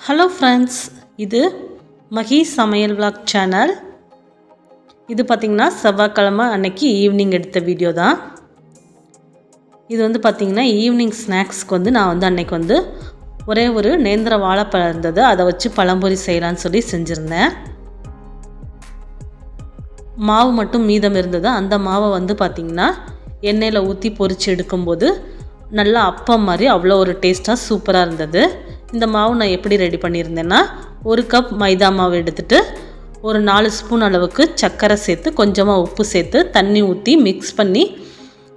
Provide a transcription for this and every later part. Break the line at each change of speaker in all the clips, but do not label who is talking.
Hello friends இது மகி சமையல் vlog channel இது பார்த்திங்கன்னா செவ்வாய்க்கிழமை அன்னைக்கு ஈவினிங் எடுத்த வீடியோ தான். இது வந்து பார்த்திங்கன்னா ஈவினிங் ஸ்நாக்ஸ்க்கு வந்து நான் வந்து அன்னைக்கு வந்து ஒரே ஒரு நேந்திர வாழைப்பழம் இருந்தது. அதை வச்சு பழம்பொரி செய்யலான்னு சொல்லி செஞ்சுருந்தேன். மாவு மட்டும் மீதம் இருந்தது. அந்த மாவை வந்து பார்த்திங்கன்னா எண்ணெயில் ஊற்றி பொறிச்சு எடுக்கும்போது நல்லா அப்பம் மாதிரி அவ்வளோ ஒரு டேஸ்ட்டாக சூப்பராக இருந்தது. இந்த மாவு நான் எப்படி ரெடி பண்ணியிருந்தேன்னா ஒரு கப் மைதா மாவு எடுத்துட்டு ஒரு நாலு ஸ்பூன் அளவுக்கு சர்க்கரை சேர்த்து கொஞ்சமாக உப்பு சேர்த்து தண்ணி ஊற்றி மிக்ஸ் பண்ணி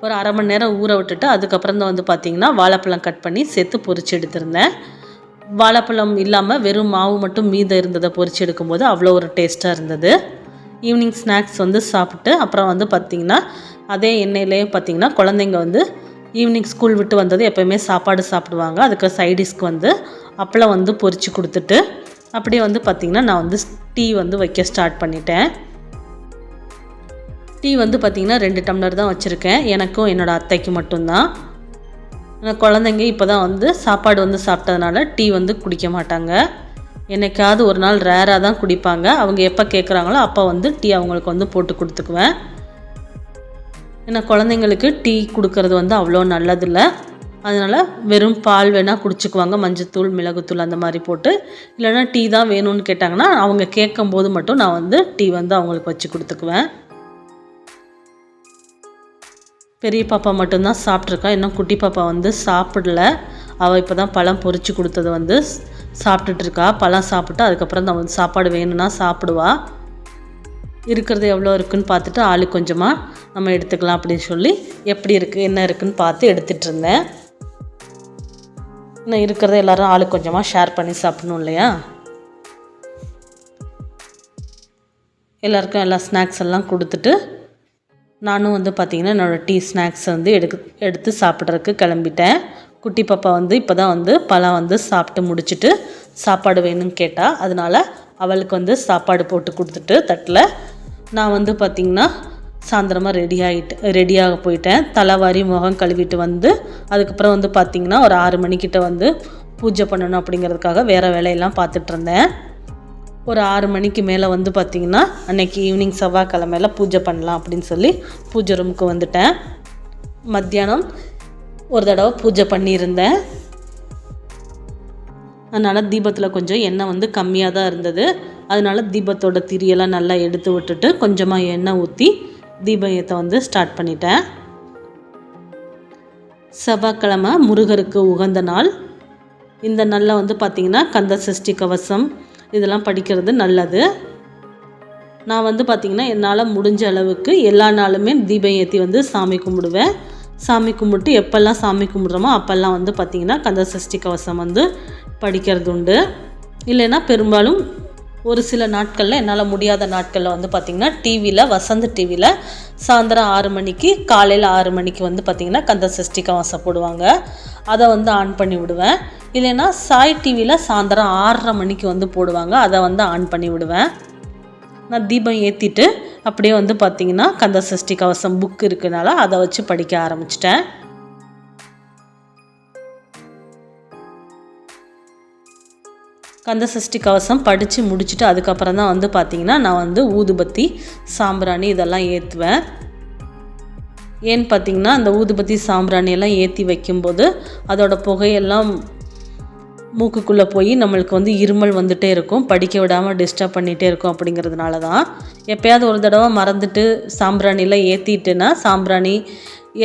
ஒரு அரை மணி நேரம் ஊற விட்டுட்டு அதுக்கப்புறம் தான் வந்து பார்த்திங்கன்னா வாழைப்பழம் கட் பண்ணி சேர்த்து பொறிச்சு எடுத்திருந்தேன். வாழைப்பழம் இல்லாமல் வெறும் மாவு மட்டும் மீதம் இருந்ததை பொறிச்சு எடுக்கும்போது அவ்வளோ ஒரு டேஸ்ட்டாக இருந்தது. ஈவினிங் ஸ்நாக்ஸ் வந்து சாப்பிட்டு அப்புறம் வந்து பார்த்திங்கன்னா அதே எண்ணெயிலேயே பார்த்திங்கன்னா குழந்தைங்க வந்து ஈவினிங் ஸ்கூல் விட்டு வந்தது எப்போயுமே சாப்பாடு சாப்பிடுவாங்க. அதுக்கு சைடிஷ்க்கு வந்து அப்பளம் வந்து பொறிச்சு கொடுத்துட்டு அப்படியே வந்து பார்த்திங்கன்னா நான் வந்து டீ வந்து வைக்க ஸ்டார்ட் பண்ணிட்டேன். டீ வந்து பார்த்திங்கன்னா ரெண்டு டம்ளர் தான் வச்சுருக்கேன். எனக்கும் என்னோடய அத்தைக்கு மட்டும்தான். ஏன்னா குழந்தைங்க இப்போ தான் வந்து சாப்பாடு வந்து சாப்பிட்டதுனால டீ வந்து குடிக்க மாட்டாங்க. என்னைக்காவது ஒரு நாள் ரேராக தான் குடிப்பாங்க. அவங்க எப்போ கேட்குறாங்களோ அப்போ வந்து டீ அவங்களுக்கு வந்து போட்டு கொடுத்துக்குவேன். ஏன்னா குழந்தைங்களுக்கு டீ கொடுக்கறது வந்து அவ்வளோ நல்லதில்லை. அதனால் வெறும் பால் வேணால் குடிச்சுக்குவாங்க. மஞ்சத்தூள் மிளகுத்தூள் அந்த மாதிரி போட்டு. இல்லைன்னா டீ தான் வேணும்னு கேட்டாங்கன்னா அவங்க கேட்கும்போது மட்டும் நான் வந்து டீ வந்து அவங்களுக்கு வச்சு கொடுத்துக்குவேன். பெரிய பாப்பா மட்டும்தான் சாப்பிட்ருக்கா இன்னும் குட்டி பாப்பா வந்து சாப்பிடல. அவள் இப்போ தான் பழம் பொறிச்சு கொடுத்தது வந்து சாப்பிட்டுட்ருக்கா. பழம் சாப்பிட்டு அதுக்கப்புறம் தான் வந்து சாப்பாடு வேணும்னா சாப்பிடுவா. இருக்கிறது எவ்வளோ இருக்குன்னு பார்த்துட்டு ஆளு கொஞ்சமாக நம்ம எடுத்துக்கலாம் அப்படின்னு சொல்லி எப்படி இருக்குது என்ன இருக்குதுன்னு பார்த்து எடுத்துகிட்டு இருந்தேன். இன்னும் இருக்கிறத எல்லாரும் ஆளு கொஞ்சமாக ஷேர் பண்ணி சாப்பிடணும் இல்லையா? எல்லாருக்கும் எல்லா ஸ்நாக்ஸ் எல்லாம் கொடுத்துட்டு நானும் வந்து பார்த்திங்கன்னா என்னோடய டீ ஸ்நாக்ஸ் வந்து எடுக்கு எடுத்து சாப்பிட்றதுக்கு கிளம்பிட்டேன். குட்டி பாப்பா வந்து இப்போ தான் வந்து பழம் வந்து சாப்பிட்டு முடிச்சுட்டு சாப்பாடு வேணும்னு கேட்டால் அதனால் அவளுக்கு வந்து சாப்பாடு போட்டு கொடுத்துட்டு தட்டில் நான் வந்து பார்த்திங்கன்னா சாயந்தரமாக ரெடி ஆகிட்டு ரெடியாக போயிட்டேன். தலைவாரி முகம் கழுவிட்டு வந்து அதுக்கப்புறம் வந்து பார்த்திங்கன்னா ஒரு ஆறு மணிக்கிட்ட வந்து பூஜை பண்ணணும் அப்படிங்கிறதுக்காக வேறு வேலையெல்லாம் பார்த்துட்டு இருந்தேன். ஒரு ஆறு மணிக்கு மேலே வந்து பார்த்திங்கன்னா அன்னைக்கு ஈவினிங் செவ்வாய்க்கிழமையில் பூஜை பண்ணலாம் அப்படின்னு சொல்லி பூஜை ரூமுக்கு வந்துட்டேன். மத்தியானம் ஒரு தடவை பூஜை பண்ணியிருந்தேன். அதனால் தீபத்தில் கொஞ்சம் எண்ணெய் வந்து கம்மியாக தான் இருந்தது. அதனால தீபத்தோட திரியெல்லாம் நல்லா எடுத்து விட்டுட்டு கொஞ்சமாக எண்ணெய் ஊற்றி தீபயத்தை வந்து ஸ்டார்ட் பண்ணிட்டேன். செவ்வாய்க்கிழமை முருகருக்கு உகந்த நாள். இந்த நாளில் வந்து பார்த்திங்கன்னா கந்த சஷ்டி கவசம் இதெல்லாம் படிக்கிறது நல்லது. நான் வந்து பார்த்திங்கன்னா என்னால் முடிஞ்ச அளவுக்கு எல்லா நாளுமே தீபம் ஏற்றி வந்து சாமி கும்பிடுவேன். சாமி கும்பிட்டு எப்போல்லாம் சாமி கும்பிட்றோமோ அப்போல்லாம் வந்து பார்த்திங்கன்னா கந்த சஷ்டி கவசம் வந்து படிக்கிறது உண்டு இல்லைன்னா பெரும்பாலும் ஒரு சில நாட்களில் என்னால் முடியாத நாட்களில் வந்து பார்த்திங்கன்னா டிவியில் வசந்த் டிவியில் சாயந்தரம் ஆறு மணிக்கு காலையில் ஆறு மணிக்கு வந்து பார்த்திங்கன்னா கந்த சஷ்டி கவசம் போடுவாங்க. அதை வந்து ஆன் பண்ணி விடுவேன். இல்லைன்னா சாய் டிவியில் சாயந்தரம் ஆறரை மணிக்கு வந்து போடுவாங்க. அதை வந்து ஆன் பண்ணி விடுவேன். நான் தீபம் ஏற்றிட்டு அப்படியே வந்து பார்த்திங்கன்னா கந்த சஷ்டி கவசம் புக் இருக்கனால அதை வச்சு படிக்க ஆரம்பிச்சிட்டேன். கந்த சஷ்டி கவசம் படித்து முடிச்சுட்டு அதுக்கப்புறம் தான் வந்து பார்த்திங்கன்னா நான் வந்து ஊதுபத்தி சாம்பிராணி இதெல்லாம் ஏற்றுவேன் ஏன்னு பார்த்தீங்கன்னா அந்த ஊதுபத்தி சாம்பிராணியெல்லாம் ஏற்றி வைக்கும்போது அதோடய புகையெல்லாம் மூக்குக்குள்ளே போய் நம்மளுக்கு வந்து இருமல் வந்துகிட்டே இருக்கும். படிக்க விடாமல் டிஸ்டர்ப் பண்ணிகிட்டே இருக்கும் அப்படிங்கிறதுனால தான் எப்போயாவது ஒரு தடவை மறந்துட்டு சாம்பிராணிலாம் ஏற்றிட்டுன்னா சாம்பிராணி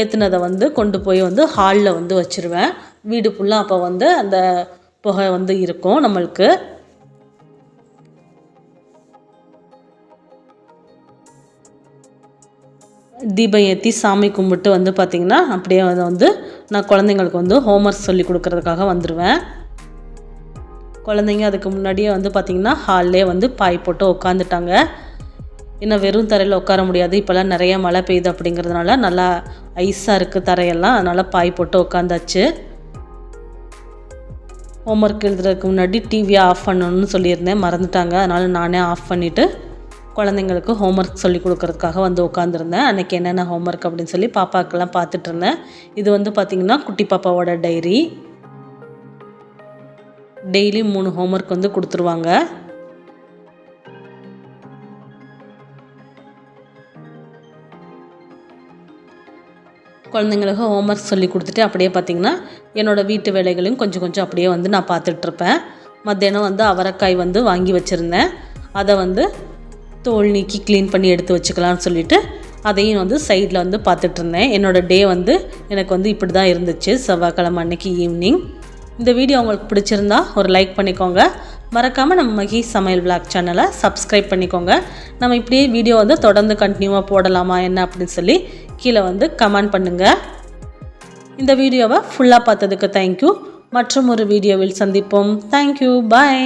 ஏற்றுனதை வந்து கொண்டு போய் வந்து ஹாலில் வந்து வச்சுருவேன். வீடு ஃபுல்லாக அப்போ வந்து அந்த புகை வந்து இருக்கும் நம்மளுக்கு. தீபம் ஏற்றி சாமி கும்பிட்டு வந்து பார்த்திங்கன்னா அப்படியே அதை வந்து நான் குழந்தைங்களுக்கு வந்து ஹோம்ஒர்க் சொல்லி கொடுக்கறதுக்காக வந்துடுவேன் குழந்தைங்க அதுக்கு முன்னாடியே வந்து பார்த்திங்கன்னா ஹால்லே வந்து பாய் போட்டு உட்காந்துட்டாங்க இன்னும் வெறும் தரையில் உட்கார முடியாது. இப்போல்லாம் நிறைய மழை பெய்யுது அப்படிங்கிறதுனால நல்லா ஐஸாக இருக்குது தரையெல்லாம். அதனால் பாய் போட்டு உட்காந்தாச்சு ஹோம்ஒர்க் எழுதுறதுக்கு முன்னாடி டிவியை ஆஃப் பண்ணணும்னு சொல்லியிருந்தேன். மறந்துட்டாங்க. அதனால் நானே ஆஃப் பண்ணிவிட்டு குழந்தைங்களுக்கு ஹோம்ஒர்க் சொல்லி கொடுக்கறதுக்காக வந்து உட்காந்துருந்தேன் அன்றைக்கி என்னென்ன ஹோம்ஒர்க் அப்படின்னு சொல்லி பாப்பாக்கெல்லாம் பார்த்துட்டு இருந்தேன். இது வந்து பார்த்திங்கன்னா குட்டி பாப்பாவோட டைரி டெய்லி மூணு ஹோம்ஒர்க் வந்து கொடுத்துருவாங்க. குழந்தைங்களுக்கு ஹோம்ஒர்க் சொல்லி கொடுத்துட்டு அப்படியே பார்த்திங்கன்னா என்னோடய வீட்டு வேலைகளையும் கொஞ்சம் கொஞ்சம் அப்படியே வந்து நான் பார்த்துட்ருப்பேன் மத்தியானம் வந்து அவரைக்காய் வந்து வாங்கி வச்சுருந்தேன். அதை வந்து தோல் நீக்கி க்ளீன் பண்ணி எடுத்து வச்சுக்கலாம்னு சொல்லிட்டு அதையும் வந்து சைடில் வந்து பார்த்துட்டு இருந்தேன். என்னோடய டே வந்து எனக்கு வந்து இப்படி தான் இருந்துச்சு. செவ்வாய்க்கிழமை அன்னைக்கு ஈவினிங் இந்த வீடியோ உங்களுக்கு பிடிச்சிருந்தா ஒரு லைக் பண்ணிக்கோங்க. மறக்காமல் நம்ம மகி சமையல் விளாக் சேனலை சப்ஸ்கிரைப் பண்ணிக்கோங்க. நம்ம இப்படியே வீடியோ வந்து தொடர்ந்து கண்டினியூவாக போடலாமா என்ன அப்படின்னு சொல்லி கீழே வந்து கமெண்ட் பண்ணுங்கள் இந்த வீடியோவை ஃபுல்லாக பார்த்ததுக்கு தேங்க்யூ மற்றும் ஒரு வீடியோவில் சந்திப்போம். Thank you bye